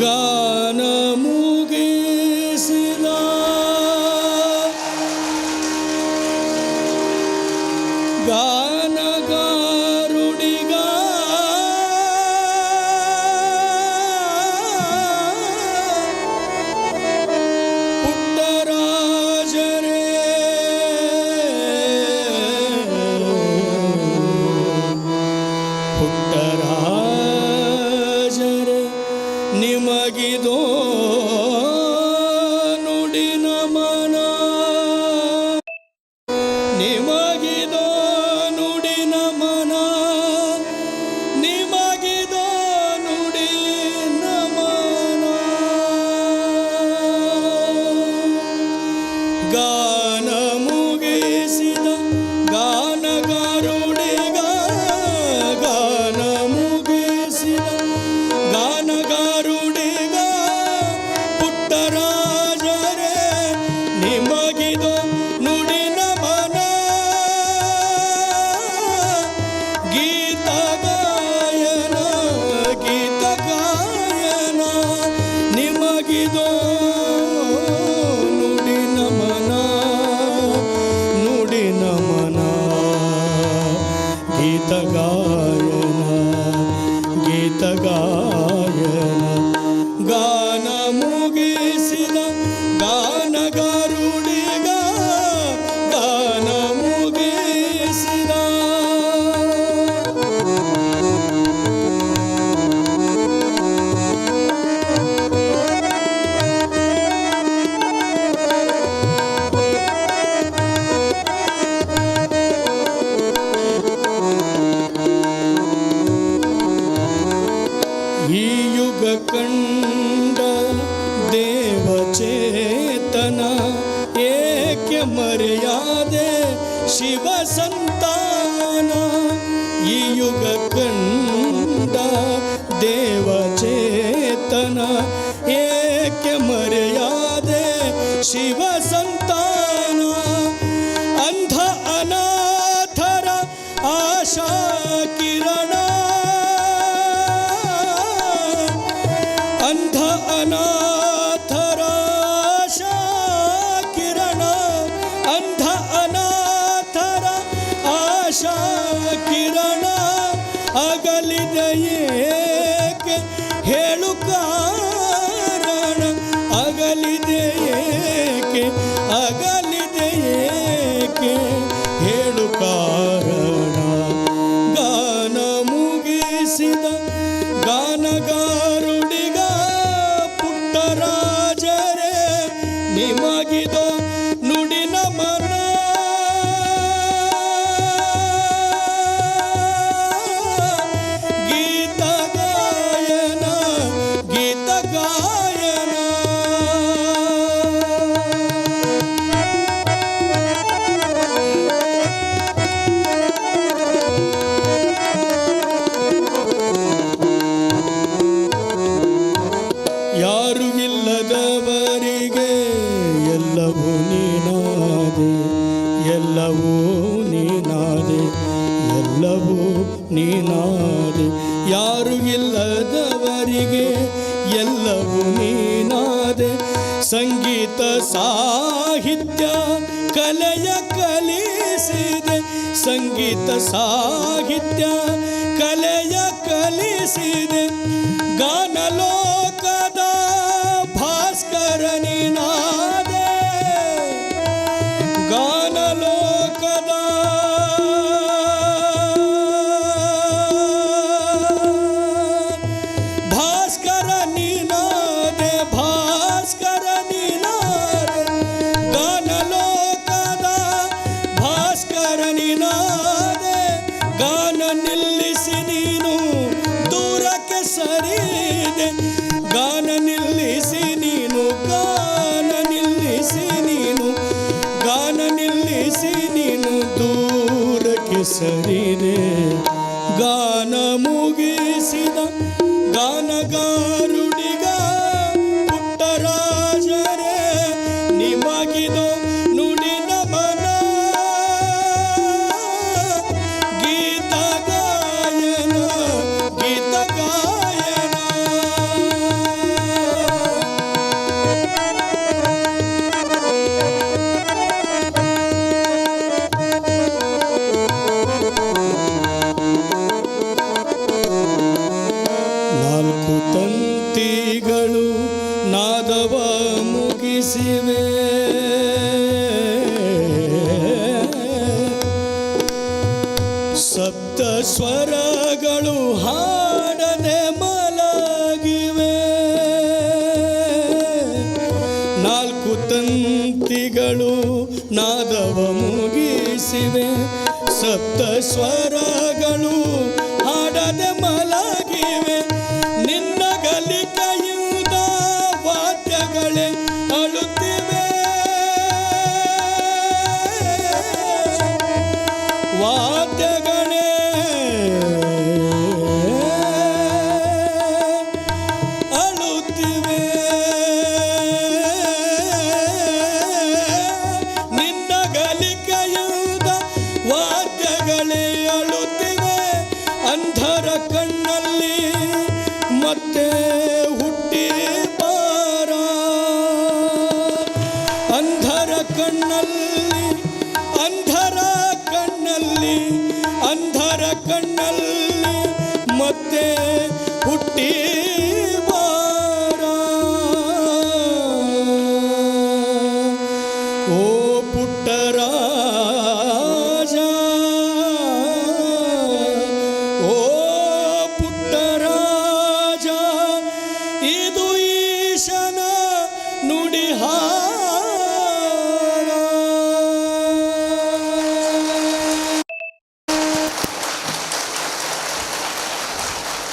Gone. seguido ಗೀತಗಾಯನ ಗೀತಗಾಯನ ನಿಮಗಿದೋ. ನುಡಿ ನಮನ ನುಡಿ ನಮನ. ಗೀತಗಾಯನ ಗೀತಗಾಯನ ಅನಾಥರ ಕಿರಣ ಅಂಧ ಅನಾಥರ ಆಶಾ ಕಿರಣ ಅಗಲಿದೆಯೇಕೆ ಹೇಳು ಕಾರಣ ಅಗಲಿದೆಯೇಕೆ ಅಗಲಿದೆಯೇಕೆ ಹೇಳು ಎಲ್ಲವೂ ನೀನಾದೆ ಎಲ್ಲವೂ ನೀನಾದೆ. ಯಾರು ಇಲ್ಲದವರಿಗೆ ಎಲ್ಲವೂ ನೀನಾದೆ. ಸಂಗೀತ, ಸಾಹಿತ್ಯ, ಕಲೆಯ ಕಲಿಸಿದೆ. ಸಂಗೀತ, ಸಾಹಿತ್ಯ, ಕಲೆಯ ಕಲಿಸಿದೆ. ಗಾನಲೋ ಹೆಸರಿದೆ. ಗಾನ ಮುಗಿಸಿದ ಗಾನಗಾರು ಮುಗಿಸಿವೆ. ಸಪ್ತ ಸ್ವರಗಳು ಹಾಡದೆ ಮಲಗಿವೆ. ನಾಲ್ಕು ತಂತಿಗಳು ನಾದವ ಮುಗಿಸಿವೆ. ಸಪ್ತ ಸ್ವರಗಳು ಹಾಡದೆ ಮಲಗಿವೆ Eternal.